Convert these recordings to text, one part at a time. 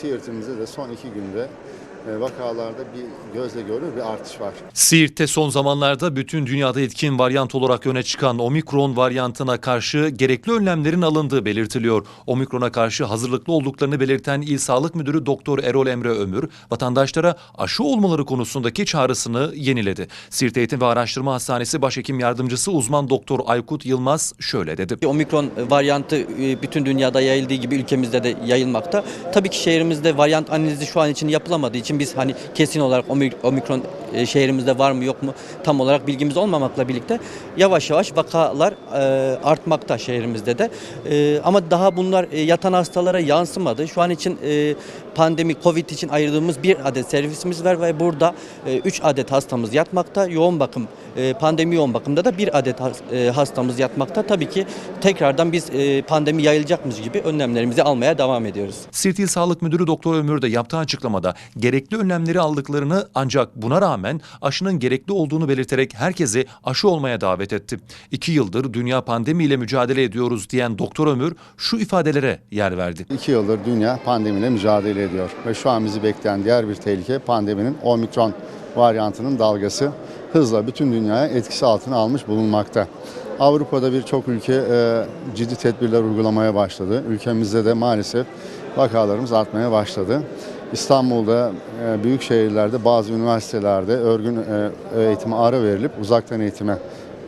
Siirt'imizde de son iki günde vakalarda bir gözle görülür bir artış var. Siirt'te son zamanlarda bütün dünyada etkin varyant olarak öne çıkan omikron varyantına karşı gerekli önlemlerin alındığı belirtiliyor. Omikrona karşı hazırlıklı olduklarını belirten İl Sağlık Müdürü Doktor Erol Emre Ömür, vatandaşlara aşı olmaları konusundaki çağrısını yeniledi. Siirt Eğitim ve Araştırma Hastanesi Başhekim Yardımcısı uzman Doktor Aykut Yılmaz şöyle dedi. Omikron varyantı e, bütün dünyada yayıldığı gibi ülkemizde de yayılmakta. Tabii ki şehrimizde varyant analizi şu an için yapılamadığı için biz hani kesin olarak omi- omikron e, şehrimizde var mı yok mu tam olarak bilgimiz olmamakla birlikte yavaş yavaş vakalar e, artmakta şehrimizde de. E, Ama daha bunlar e, yatan hastalara yansımadı. Şu an için e, pandemi covid için ayırdığımız bir adet servisimiz var ve burada 3 adet hastamız yatmakta. Yoğun bakım e, pandemi yoğun bakımda da bir adet has- e, hastamız yatmakta. Tabii ki tekrardan biz e, pandemi yayılacakmış gibi önlemlerimizi almaya devam ediyoruz. Siirt İl Sağlık Müdürü Doktor Ömür de yaptığı açıklamada gerekli önlemleri aldıklarını ancak buna rağmen aşının gerekli olduğunu belirterek herkesi aşı olmaya davet etti. İki yıldır dünya pandemiyle mücadele ediyoruz diyen Doktor Ömür şu ifadelere yer verdi. İki yıldır dünya pandemiyle mücadele ediyor ve şu an bizi bekleyen diğer bir tehlike pandeminin omikron varyantının dalgası hızla bütün dünyaya etkisi altına almış bulunmakta. Avrupa'da birçok ülke e, ciddi tedbirler uygulamaya başladı. Ülkemizde de maalesef vakalarımız artmaya başladı. İstanbul'da, e, büyük şehirlerde, bazı üniversitelerde örgün e, eğitime ara verilip uzaktan eğitime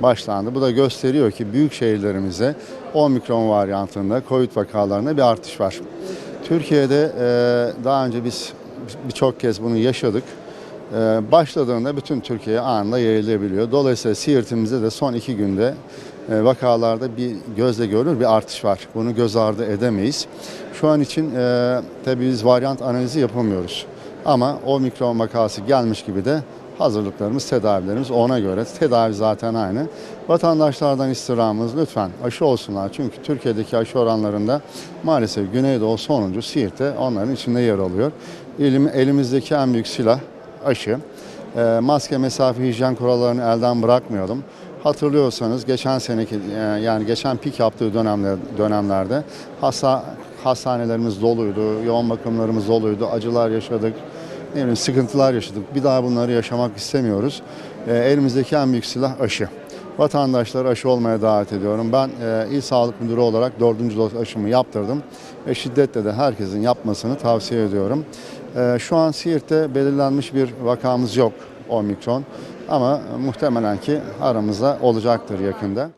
başlandı. Bu da gösteriyor ki büyük şehirlerimizde omikron varyantında COVID vakalarında bir artış var. Türkiye'de e, daha önce biz birçok kez bunu yaşadık. Başladığında bütün Türkiye'ye anında yayılabiliyor. Dolayısıyla Siirt'imizde de son iki günde vakalarda bir gözle görülür bir artış var. Bunu göz ardı edemeyiz. Şu an için e, tabii biz varyant analizi yapamıyoruz. Ama omikron vakası gelmiş gibi de hazırlıklarımız, tedavilerimiz ona göre. Tedavi zaten aynı. Vatandaşlardan istirhamımız lütfen aşı olsunlar. Çünkü Türkiye'deki aşı oranlarında maalesef Güneydoğu sonuncu Siirt'te onların içinde yer alıyor. Elim, elimizdeki en büyük silah aşı. E, maske, mesafe, hijyen kurallarını elden bırakmayalım. Hatırlıyorsanız geçen seneki e, yani geçen pik yaptığı dönemler, dönemlerde hasta hastanelerimiz doluydu, yoğun bakımlarımız doluydu, acılar yaşadık ne bileyim sıkıntılar yaşadık. Bir daha bunları yaşamak istemiyoruz. E, elimizdeki en büyük silah aşı. Vatandaşları aşı olmaya davet ediyorum. Ben e, İl Sağlık Müdürü olarak dördüncü doz aşımı yaptırdım. Ve şiddetle de herkesin yapmasını tavsiye ediyorum. E, şu an Siirt'te belirlenmiş bir vakamız yok omikron. Ama muhtemelen ki aramızda olacaktır yakında.